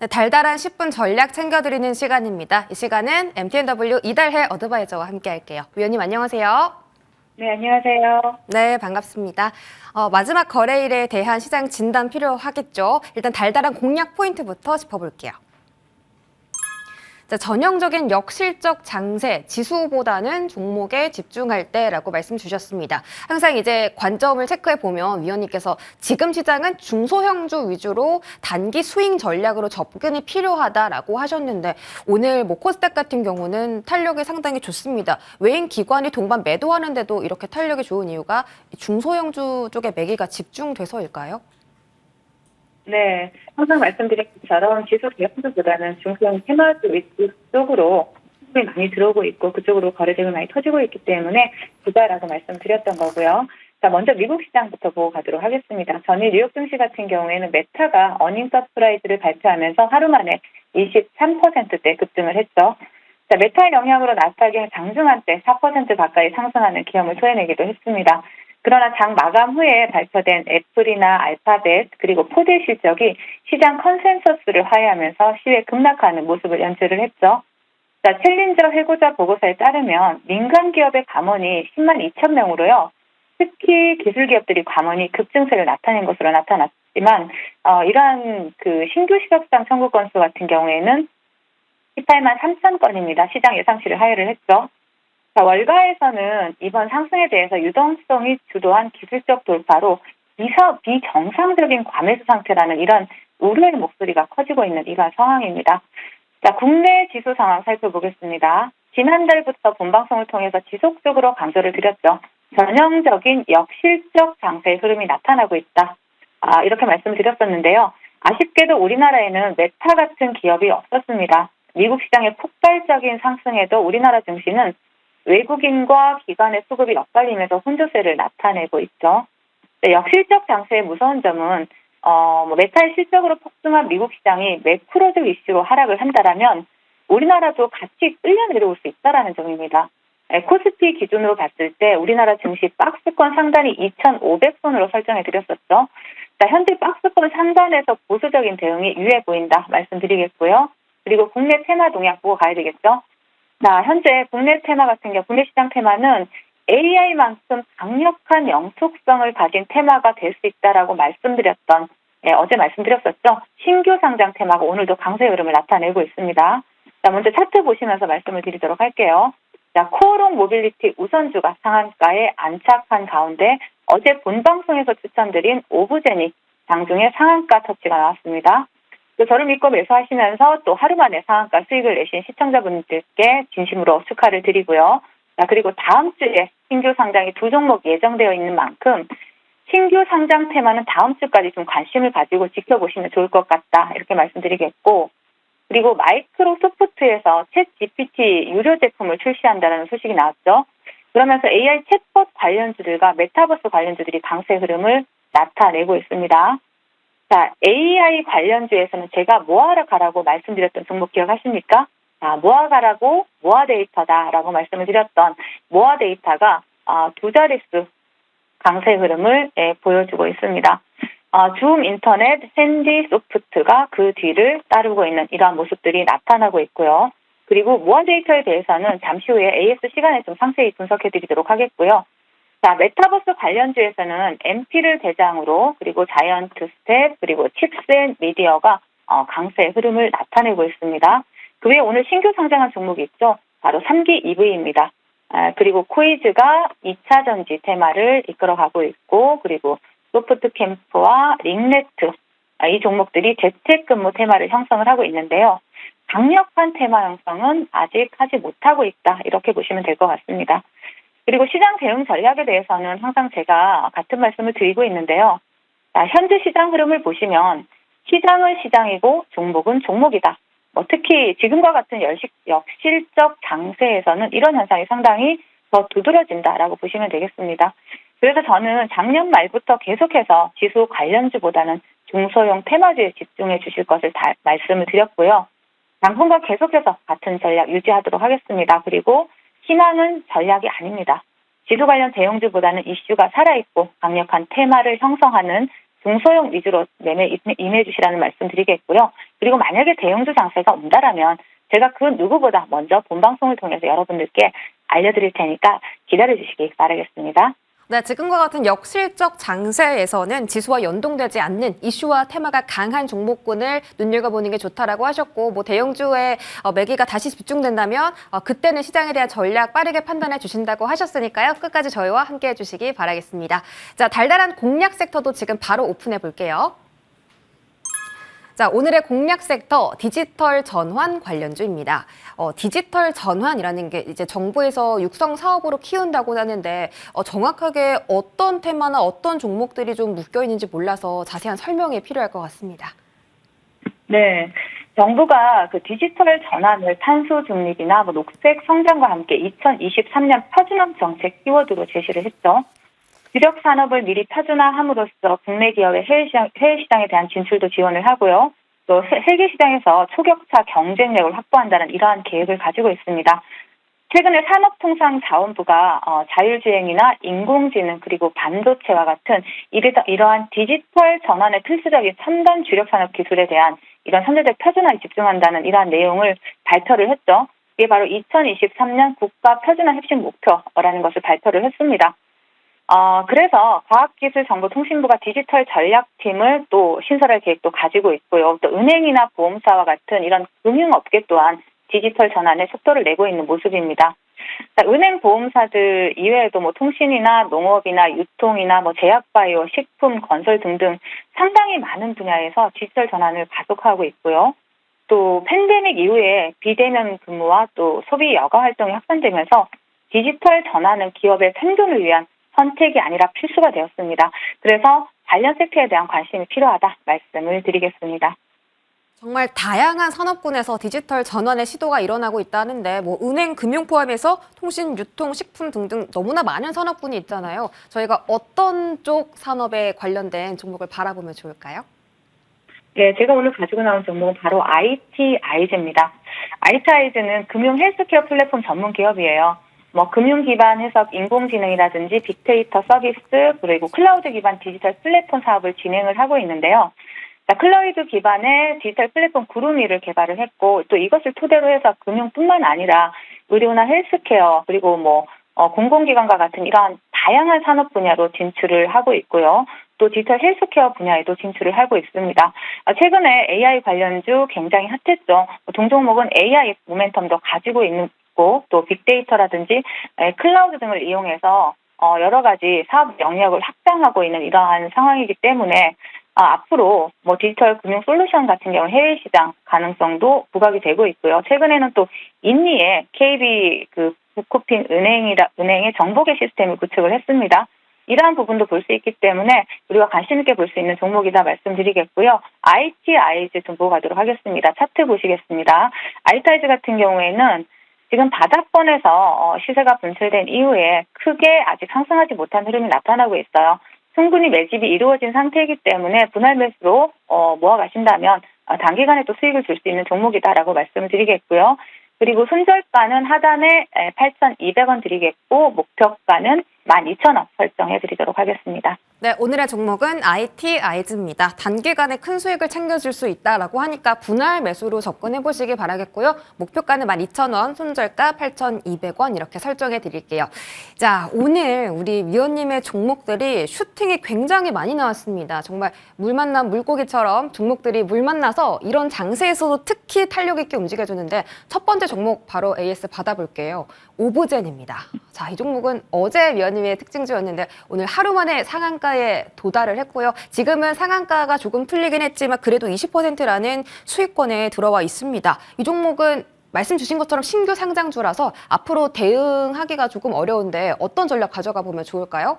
네, 달달한 10분 전략 챙겨드리는 시간입니다. 이 시간은 MTNW 이달해 어드바이저와 함께 할게요. 위원님 안녕하세요. 네, 안녕하세요. 네, 반갑습니다. 어, 마지막 거래일에 대한 시장 진단 필요하겠죠. 일단 달달한 공략 포인트부터 짚어볼게요. 자, 전형적인 역실적 장세, 지수보다는 종목에 집중할 때라고 말씀 주셨습니다. 항상 이제 관점을 체크해 보면 위원님께서 지금 시장은 중소형주 위주로 단기 스윙 전략으로 접근이 필요하다라고 하셨는데 오늘 뭐 코스닥 같은 경우는 탄력이 상당히 좋습니다. 외인 기관이 동반 매도하는데도 이렇게 탄력이 좋은 이유가 중소형주 쪽에 매기가 집중돼서일까요? 네, 항상 말씀드린 것처럼 지수 대형주보다는 중소형 테마주 위주 쪽으로 수급이 많이 들어오고 있고 그쪽으로 거래대금이 많이 터지고 있기 때문에 부자라고 말씀드렸던 거고요. 자, 먼저 미국 시장부터 보고 가도록 하겠습니다. 전일 뉴욕 증시 같은 경우에는 메타가 어닝 서프라이즈를 발표하면서 하루 만에 23%대 급등을 했죠. 자, 메타의 영향으로 나스닥이 장중한 때 4% 가까이 상승하는 기염을 토해내기도 했습니다. 그러나 장 마감 후에 발표된 애플이나 알파벳 그리고 포드 실적이 시장 컨센서스를 화해하면서 시외 급락하는 모습을 연출을 했죠. 자, 챌린저 해고자 보고서에 따르면 민간 기업의 감원이 10만 2천 명으로요. 특히 기술 기업들이 감원이 급증세를 나타낸 것으로 나타났지만 어, 이러한 그 신규 시각상 청구 건수 같은 경우에는 18만 3천 건입니다. 시장 예상치를 하회를 했죠. 자, 월가에서는 이번 상승에 대해서 유동성이 주도한 기술적 돌파로 비서, 비정상적인 과매수 상태라는 이런 우려의 목소리가 커지고 있는 이러한 상황입니다. 자, 국내 지수 상황 살펴보겠습니다. 지난달부터 본방송을 통해서 지속적으로 강조를 드렸죠. 전형적인 역실적 장세의 흐름이 나타나고 있다. 아, 이렇게 말씀을 드렸었는데요. 아쉽게도 우리나라에는 메타 같은 기업이 없었습니다. 미국 시장의 폭발적인 상승에도 우리나라 증시는 외국인과 기관의 수급이 엇갈리면서 혼조세를 나타내고 있죠. 네, 역실적 장세의 무서운 점은 어, 뭐 메탈 실적으로 폭등한 미국 시장이 매크로적 이슈로 하락을 한다라면 우리나라도 같이 끌려 내려올 수 있다라는 점입니다. 네, 코스피 기준으로 봤을 때 우리나라 증시 박스권 상단이 2,500선으로 설정해 드렸었죠. 자, 현재 박스권 상단에서 보수적인 대응이 유해 보인다 말씀드리겠고요. 그리고 국내 테마 동향 보고 가야 되겠죠. 자, 현재 국내 테마 같은 경우, 국내 시장 테마는 AI만큼 강력한 영속성을 가진 테마가 될 수 있다라고 말씀드렸던, 예, 어제 말씀드렸었죠. 신규 상장 테마가 오늘도 강세 흐름을 나타내고 있습니다. 자, 먼저 차트 보시면서 말씀을 드리도록 할게요. 자, 코오롱 모빌리티 우선주가 상한가에 안착한 가운데 어제 본방송에서 추천드린 오브제니 장중에 상한가 터치가 나왔습니다. 또 저를 믿고 매수하시면서 또 하루 만에 상한가 수익을 내신 시청자분들께 진심으로 축하를 드리고요. 자, 그리고 다음 주에 신규 상장이 두 종목 예정되어 있는 만큼 신규 상장 테마는 다음 주까지 좀 관심을 가지고 지켜보시면 좋을 것 같다. 이렇게 말씀드리겠고, 그리고 마이크로소프트에서 챗 GPT 유료 제품을 출시한다는 소식이 나왔죠. 그러면서 AI 챗봇 관련주들과 메타버스 관련주들이 강세 흐름을 나타내고 있습니다. 자, AI 관련주에서는 제가 모아라 가라고 말씀드렸던 종목 기억하십니까? 자, 모아 가라고 모아 데이터다라고 말씀을 드렸던 모아 데이터가 아, 두 자릿수 강세 흐름을 예, 보여주고 있습니다. 아, 줌 인터넷, 샌디 소프트가 그 뒤를 따르고 있는 이러한 모습들이 나타나고 있고요. 그리고 모아 데이터에 대해서는 잠시 후에 AS 시간에 좀 상세히 분석해 드리도록 하겠고요. 자, 메타버스 관련주에서는 MP를 대장으로 그리고 자이언트 스텝 그리고 칩셋 미디어가 어, 강세 흐름을 나타내고 있습니다. 그 외에 오늘 신규 상장한 종목이 있죠. 바로 3기 EV입니다. 아, 그리고 코이즈가 2차 전지 테마를 이끌어가고 있고 그리고 소프트 캠프와 링네트 아, 이 종목들이 재택근무 테마를 형성을 하고 있는데요. 강력한 테마 형성은 아직 하지 못하고 있다 이렇게 보시면 될 것 같습니다. 그리고 시장 대응 전략에 대해서는 항상 제가 같은 말씀을 드리고 있는데요. 자, 현재 시장 흐름을 보시면 시장은 시장이고 종목은 종목이다. 뭐 특히 지금과 같은 역실적 장세에서는 이런 현상이 상당히 더 두드러진다라고 보시면 되겠습니다. 그래서 저는 작년 말부터 계속해서 지수 관련주보다는 중소형 테마주에 집중해 주실 것을 다 말씀을 드렸고요. 당분간 계속해서 같은 전략 유지하도록 하겠습니다. 그리고 희망은 전략이 아닙니다. 지수 관련 대형주보다는 이슈가 살아있고 강력한 테마를 형성하는 중소형 위주로 매매 임해 주시라는 말씀 드리겠고요. 그리고 만약에 대형주 장세가 온다라면 제가 그 누구보다 먼저 본방송을 통해서 여러분들께 알려드릴 테니까 기다려 주시기 바라겠습니다. 네, 지금과 같은 역실적 장세에서는 지수와 연동되지 않는 이슈와 테마가 강한 종목군을 눈여겨보는 게 좋다라고 하셨고, 뭐 대형주의 어, 매기가 다시 집중된다면 어, 그때는 시장에 대한 전략 빠르게 판단해 주신다고 하셨으니까요. 끝까지 저희와 함께 해 주시기 바라겠습니다. 자, 달달한 공략 섹터도 지금 바로 오픈해 볼게요. 자, 오늘의 공략 섹터 디지털 전환 관련주입니다. 어, 디지털 전환이라는 게 이제 정부에서 육성 사업으로 키운다고 하는데 어, 정확하게 어떤 테마나 어떤 종목들이 좀 묶여 있는지 몰라서 자세한 설명이 필요할 것 같습니다. 네. 정부가 그 디지털 전환을 탄소 중립이나 뭐 녹색 성장과 함께 2023년 표준업 정책 키워드로 제시를 했죠. 주력 산업을 미리 표준화함으로써 국내 기업의 해외 시장, 해외 시장에 대한 진출도 지원을 하고요. 또 세- 세계 시장에서 초격차 경쟁력을 확보한다는 이러한 계획을 가지고 있습니다. 최근에 산업통상자원부가 어, 자율주행이나 인공지능 그리고 반도체와 같은 이러한 디지털 전환의 필수적인 첨단 주력 산업 기술에 대한 이런 선제적 표준화에 집중한다는 이러한 내용을 발표를 했죠. 이게 바로 2023년 국가 표준화 핵심 목표라는 것을 발표를 했습니다. 어, 그래서 과학기술정보통신부가 디지털 전략팀을 또 신설할 계획도 가지고 있고요. 또 은행이나 보험사와 같은 이런 금융업계 또한 디지털 전환에 속도를 내고 있는 모습입니다. 자, 은행 보험사들 이외에도 뭐 통신이나 농업이나 유통이나 뭐 제약바이오, 식품, 건설 등등 상당히 많은 분야에서 디지털 전환을 가속하고 있고요. 또 팬데믹 이후에 비대면 근무와 또 소비 여가 활동이 확산되면서 디지털 전환은 기업의 생존을 위한 선택이 아니라 필수가 되었습니다. 그래서 관련 섹터에 대한 관심이 필요하다 말씀을 드리겠습니다. 정말 다양한 산업군에서 디지털 전환의 시도가 일어나고 있다는데 뭐 은행, 금융 포함해서 통신, 유통, 식품 등등 너무나 많은 산업군이 있잖아요. 저희가 어떤 쪽 산업에 관련된 종목을 바라보면 좋을까요? 네, 제가 오늘 가지고 나온 종목은 바로 IT 아이즈입니다. IT 아이즈는 금융 헬스케어 플랫폼 전문 기업이에요. 뭐 금융 기반 해석 인공지능이라든지 빅데이터 서비스 그리고 클라우드 기반 디지털 플랫폼 사업을 진행을 하고 있는데요. 자, 클라우드 기반의 디지털 플랫폼 구름이를 개발을 했고 또 이것을 토대로 해서 금융뿐만 아니라 의료나 헬스케어 그리고 뭐 어, 공공기관과 같은 이러한 다양한 산업 분야로 진출을 하고 있고요. 또 디지털 헬스케어 분야에도 진출을 하고 있습니다. 아, 최근에 AI 관련주 굉장히 핫했죠. 동종목은 AI 모멘텀도 가지고 있는 있고 또 빅데이터라든지 에, 클라우드 등을 이용해서 어, 여러 가지 사업 영역을 확장하고 있는 이러한 상황이기 때문에 아, 앞으로 뭐 디지털 금융 솔루션 같은 경우 해외 시장 가능성도 부각이 되고 있고요. 최근에는 또 인니에 KB 그 부코핀 은행이라 은행의 정보계 시스템을 구축을 했습니다. 이러한 부분도 볼 수 있기 때문에 우리가 관심 있게 볼 수 있는 종목이다 말씀드리겠고요. IT 아이즈 좀 보고 가도록 하겠습니다. 차트 보시겠습니다. IT 아이즈 같은 경우에는 지금 바닥권에서 어, 시세가 분출된 이후에 크게 아직 상승하지 못한 흐름이 나타나고 있어요. 충분히 매집이 이루어진 상태이기 때문에 분할 매수로 어, 모아가신다면 어, 단기간에 또 수익을 줄 수 있는 종목이다라고 말씀을 드리겠고요. 그리고 손절가는 하단에 8,200원 드리겠고 목표가는 12,000원 설정해 드리도록 하겠습니다. 네, 오늘의 종목은 IT 아이즈입니다. 단기간에 큰 수익을 챙겨줄 수 있다라고 하니까 분할 매수로 접근해 보시기 바라겠고요. 목표가는 12,000원, 손절가 8,200원 이렇게 설정해 드릴게요. 자, 오늘 우리 위원님의 종목들이 슈팅이 굉장히 많이 나왔습니다. 정말 물 만난 물고기처럼 종목들이 물 만나서 이런 장세에서도 특히 탄력 있게 움직여주는데 첫 번째 종목 바로 AS 받아볼게요. 오브젠입니다. 자, 이 종목은 어제 위원님 의 특징주였는데 오늘 하루 만에 상한가에 도달을 했고요. 지금은 상한가가 조금 풀리긴 했지만 그래도 20%라는 수익권에 들어와 있습니다. 이 종목은 말씀 주신 것처럼 신규 상장주라서 앞으로 대응하기가 조금 어려운데 어떤 전략 가져가 보면 좋을까요?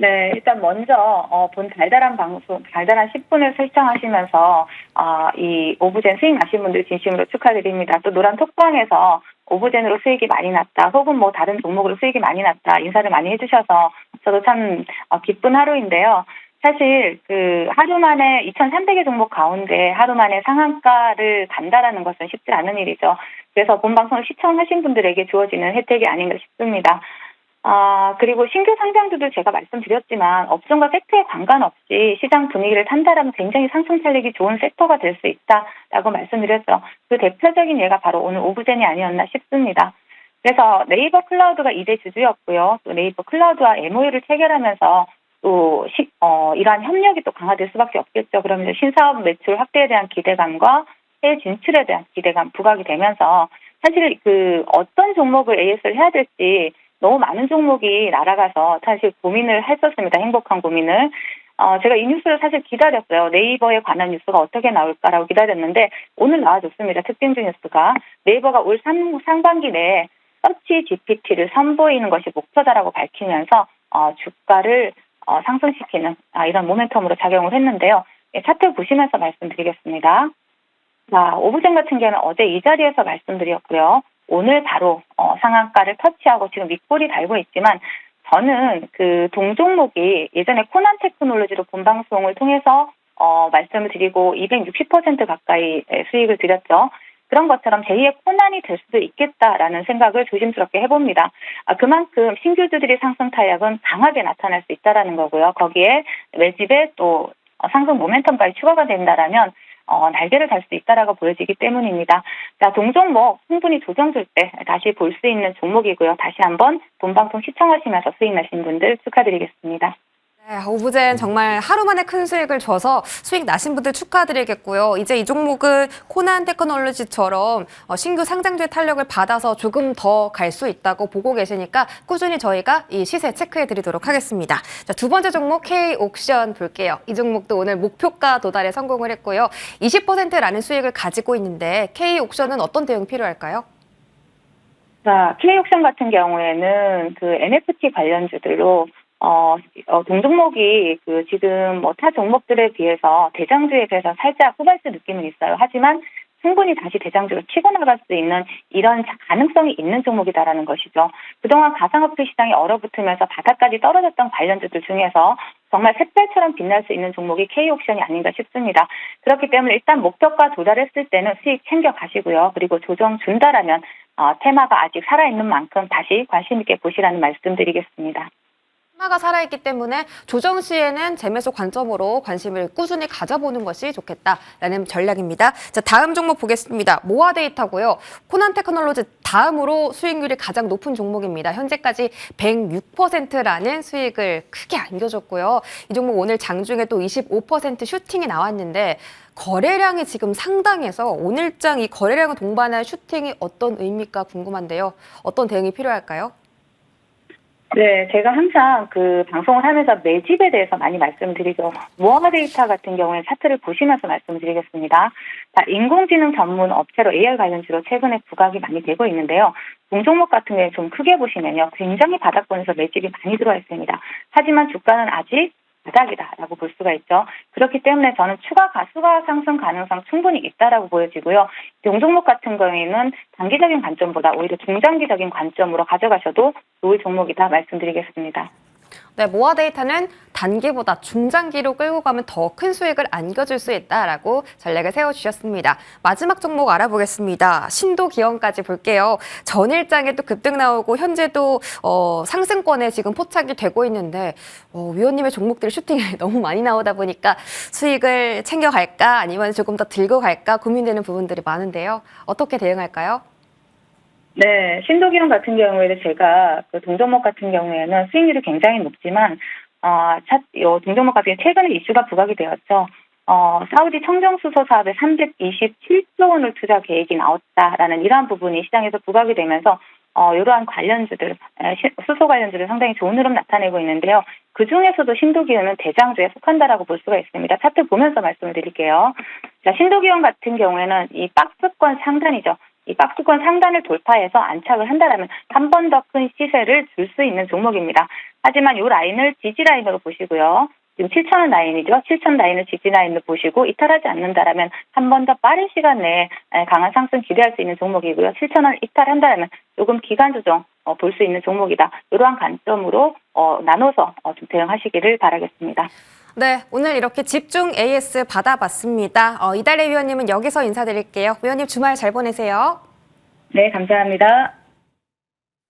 네, 일단 먼저 어, 본 달달한 방송, 달달한 10분을 설정하시면서 어, 이 오브젠 수익 나신 분들 진심으로 축하드립니다. 또 노란 톡방에서 오브젠으로 수익이 많이 났다, 혹은 뭐 다른 종목으로 수익이 많이 났다 인사를 많이 해주셔서 저도 참 어, 기쁜 하루인데요. 사실 그 하루 만에 2,300의 종목 가운데 하루 만에 상한가를 간다라는 것은 쉽지 않은 일이죠. 그래서 본 방송을 시청하신 분들에게 주어지는 혜택이 아닌가 싶습니다. 아, 그리고 신규 상장주도 제가 말씀드렸지만 업종과 섹터에 관관없이 시장 분위기를 탄다라면 굉장히 상승 탄력이 좋은 섹터가 될 수 있다라고 말씀드렸죠. 그 대표적인 예가 바로 오늘 오브젠이 아니었나 싶습니다. 그래서 네이버 클라우드가 2대 주주였고요. 또 네이버 클라우드와 MOU를 체결하면서 또 시, 어, 이러한 협력이 또 강화될 수밖에 없겠죠. 그러면 신사업 매출 확대에 대한 기대감과 해외 진출에 대한 기대감 부각이 되면서 사실 그 어떤 종목을 AS를 해야 될지 너무 많은 종목이 날아가서 사실 고민을 했었습니다. 행복한 고민을. 어, 제가 이 뉴스를 사실 기다렸어요. 네이버에 관한 뉴스가 어떻게 나올까라고 기다렸는데 오늘 나와줬습니다. 특징주 뉴스가 네이버가 올 상, 상반기 내에 서치 GPT를 선보이는 것이 목표다라고 밝히면서 어, 주가를 어, 상승시키는 아, 이런 모멘텀으로 작용을 했는데요. 예, 차트 보시면서 말씀드리겠습니다. 자, 오브젠 같은 경우는 어제 이 자리에서 말씀드렸고요. 오늘 바로 어, 상한가를 터치하고 지금 윗골이 달고 있지만 저는 그 동종목이 예전에 코난 테크놀로지로 본방송을 통해서 어, 말씀을 드리고 260% 가까이 예, 수익을 드렸죠. 그런 것처럼 제2의 코난이 될 수도 있겠다라는 생각을 조심스럽게 해봅니다. 아, 그만큼 신규주들이 상승 탄력은 강하게 나타날 수 있다라는 거고요. 거기에 매집에 또 어, 상승 모멘텀까지 추가가 된다라면 어, 날개를 달 수 있다라고 보여지기 때문입니다. 자, 동종목 충분히 조정줄 때 다시 볼 수 있는 종목이고요. 다시 한번 본방송 시청하시면서 수익 나신 분들 축하드리겠습니다. 네, 오브젠 정말 하루 만에 큰 수익을 줘서 수익 나신 분들 축하드리겠고요. 이제 이 종목은 코난 테크놀로지처럼 어, 신규 상장주의 탄력을 받아서 조금 더 갈 수 있다고 보고 계시니까 꾸준히 저희가 이 시세 체크해 드리도록 하겠습니다. 자, 두 번째 종목 K 옥션 볼게요. 이 종목도 오늘 목표가 도달에 성공을 했고요. 20%라는 수익을 가지고 있는데 K 옥션은 어떤 대응 필요할까요? 자, K옥션 같은 경우에는 그 NFT 관련주들로 어, 어, 동종목이 그 지금 뭐 타 종목들에 비해서 대장주에 비해서 살짝 후발주 느낌은 있어요. 하지만 충분히 다시 대장주로 치고 나갈 수 있는 이런 자- 가능성이 있는 종목이다라는 것이죠. 그동안 가상화폐 시장이 얼어붙으면서 바닥까지 떨어졌던 관련주들 중에서 정말 샛별처럼 빛날 수 있는 종목이 K옥션이 아닌가 싶습니다. 그렇기 때문에 일단 목표가 도달했을 때는 수익 챙겨 가시고요. 그리고 조정 준다라면 어, 테마가 아직 살아있는 만큼 다시 관심 있게 보시라는 말씀드리겠습니다. 테마가 살아있기 때문에 조정 시에는 재매수 관점으로 관심을 꾸준히 가져보는 것이 좋겠다라는 전략입니다. 자, 다음 종목 보겠습니다. 모아 데이터고요. 코난 테크놀로지 다음으로 수익률이 가장 높은 종목입니다. 현재까지 106%라는 수익을 크게 안겨줬고요. 이 종목 오늘 장중에 또 25% 슈팅이 나왔는데 거래량이 지금 상당해서 오늘장 이 거래량을 동반한 슈팅이 어떤 의미가 궁금한데요. 어떤 대응이 필요할까요? 네, 제가 항상 그 방송을 하면서 매집에 대해서 많이 말씀드리죠. 모아 데이터 같은 경우에 차트를 보시면서 말씀드리겠습니다. 자, 인공지능 전문 업체로 AR 관련주로 최근에 부각이 많이 되고 있는데요. 동종목 같은 경우에 좀 크게 보시면요. 굉장히 바닥권에서 매집이 많이 들어와 있습니다. 하지만 주가는 아직 바닥이다라고 볼 수가 있죠. 그렇기 때문에 저는 추가 가수가 상승 가능성 충분히 있다라고 보여지고요. 동종목 같은 경우에는 단기적인 관점보다 오히려 중장기적인 관점으로 가져가셔도 좋을 종목이다 말씀드리겠습니다. 네, 모아 데이터는 단기보다 중장기로 끌고 가면 더 큰 수익을 안겨줄 수 있다라고 전략을 세워주셨습니다. 마지막 종목 알아보겠습니다. 신도 기원까지 볼게요. 전일장에 또 급등 나오고 현재도 어, 상승권에 지금 포착이 되고 있는데 어, 위원님의 종목들이 슈팅이 너무 많이 나오다 보니까 수익을 챙겨갈까 아니면 조금 더 들고 갈까 고민되는 부분들이 많은데요. 어떻게 대응할까요? 네, 신도기형 같은 경우에는 제가 그 동종목 같은 경우에는 수익률이 굉장히 높지만 어, 차, 요 동종목 같은 경우 최근에 이슈가 부각이 되었죠. 어, 사우디 청정수소 사업에 327조 원을 투자 계획이 나왔다라는 이러한 부분이 시장에서 부각이 되면서 어, 이러한 관련주들, 수소 관련주를 상당히 좋은 흐름 나타내고 있는데요. 그 중에서도 신도기온은 대장주에 속한다라고 볼 수가 있습니다. 차트 보면서 말씀을 드릴게요. 자, 신도기온 같은 경우에는 이 박스권 상단이죠. 이 박스권 상단을 돌파해서 안착을 한다라면 한 번 더 큰 시세를 줄 수 있는 종목입니다. 하지만 이 라인을 지지 라인으로 보시고요. 지금 7천원 라인이죠. 7천 라인을 지지 라인으로 보시고 이탈하지 않는다라면 한 번 더 빠른 시간 내에 에, 강한 상승 기대할 수 있는 종목이고요. 7천원 이탈한다라면 조금 기간 조정 어, 볼수 있는 종목이다. 이러한 관점으로 어, 나눠서 어, 좀 대응하시기를 바라겠습니다. 네, 오늘 이렇게 집중 AS 받아봤습니다. 어, 이달래 위원님은 여기서 인사드릴게요. 위원님 주말 잘 보내세요. 네, 감사합니다.